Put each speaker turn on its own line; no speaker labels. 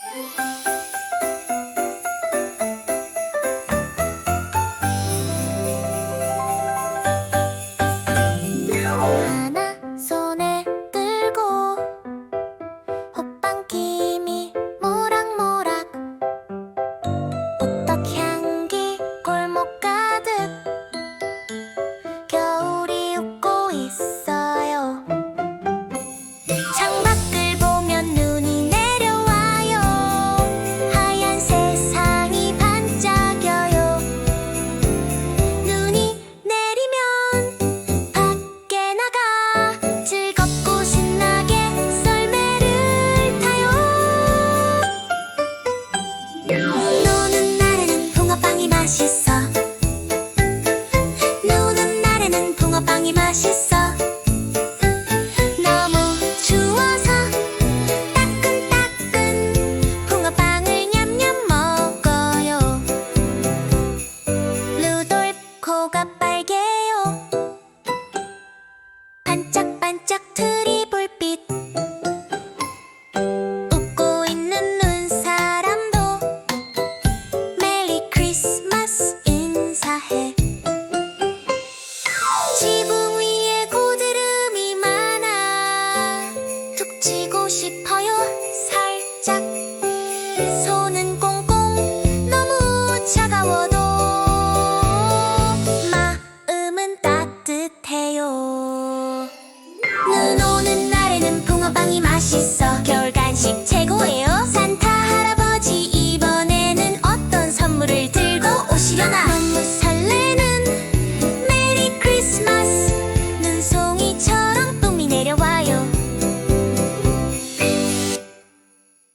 Thank you. 손은 꽁꽁 너무 차가워. 마음은 따뜻해요 눈 오는 날에는 붕어빵이 맛있어